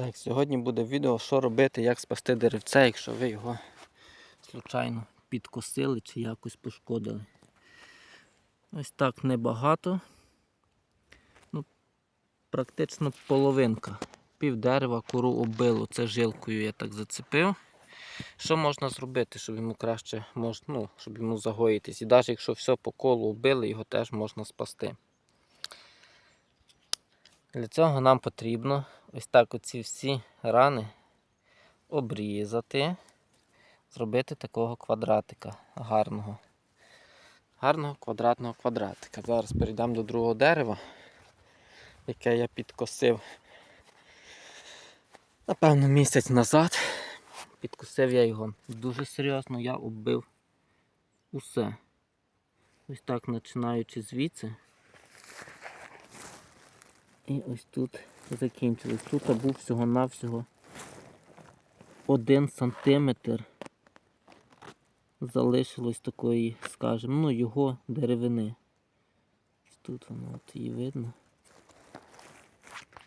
Так, сьогодні буде відео, що робити, як спасти деревце, якщо ви його случайно підкосили чи якось пошкодили. Ось так небагато. Ну, практично половинка. Пів дерева кору оббило. Це жилкою я так зацепив. Що можна зробити, щоб йому краще мож, ну, щоб йому загоїтись? І навіть якщо все по колу оббили, його теж можна спасти. Для цього нам потрібно ось так оці всі рани обрізати, зробити такого квадратика гарного. Гарного квадратного квадратика. Зараз перейдемо до другого дерева, яке я підкосив, напевно, місяць назад. Підкосив я його дуже серйозно, я оббив усе. Ось так починаючи звідси. І ось тут закінчилось. Тут був всього-навсього один сантиметр залишилось такої, скажімо, ну, його деревини. Тут воно от її видно.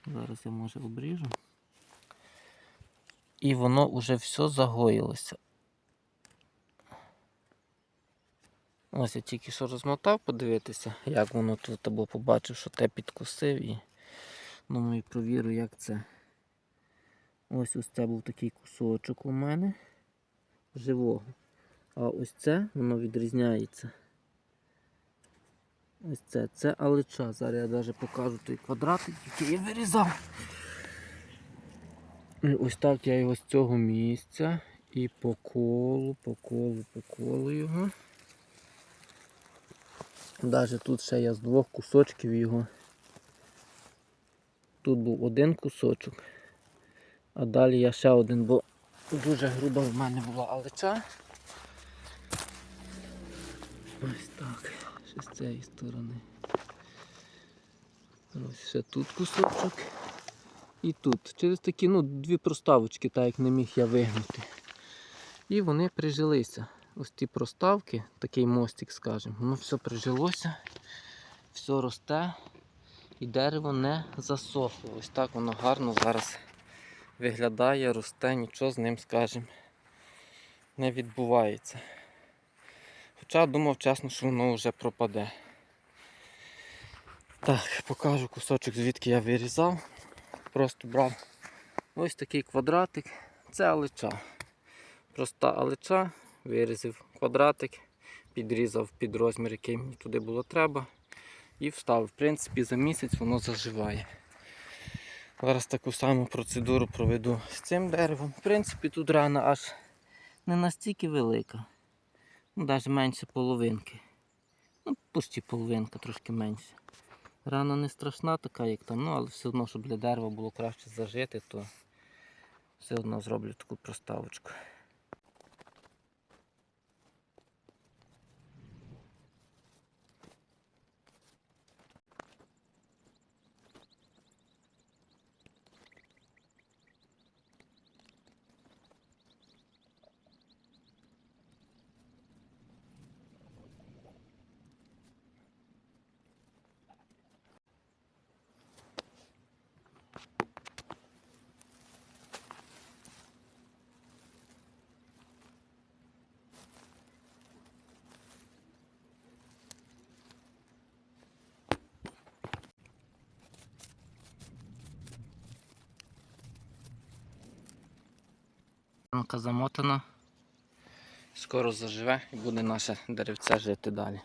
Зараз я може обріжу. І воно вже все загоїлося. Ось я тільки що розмотав подивитися, як воно тут, або побачив, що те підкусив і ну, і провірю, як це. Ось ось це був такий кусочок у мене живого. А ось це воно відрізняється. Ось це, це алича. Зараз я навіть покажу той квадратик, який я вирізав. І ось так я його з цього місця і по колу, по колу, по колу його. Навіть тут ще я з двох кусочків його. Тут був один кусочок, а далі я ще один, бо дуже груба в мене була алеча. Ось так, ще з цієї сторони. Ось ще тут кусочок. І тут. Через такі ну, дві проставочки, так як не міг я вигнути. І вони прижилися. Ось ті проставки, такий мостик, скажімо, воно все прижилося, все росте і дерево не засохло. Ось так воно гарно зараз виглядає, росте, нічого з ним, скажімо, не відбувається. Хоча думав чесно, що воно вже пропаде. Так, покажу кусочок, звідки я вирізав. Просто брав ось такий квадратик. Це алича. Проста алича, вирізав квадратик, підрізав під розмір, який мені туди було треба. І вставив. В принципі, за місяць воно заживає. Зараз таку саму процедуру проведу з цим деревом. В принципі, тут рана аж не настільки велика. Ну, навіть менше половинки. Ну, почти половинка, трошки менше. Рана не страшна, така, як там, ну, але все одно, щоб для дерева було краще зажити, то все одно зроблю таку проставочку. Рамка замотана. Скоро заживе і буде наше деревце жити далі.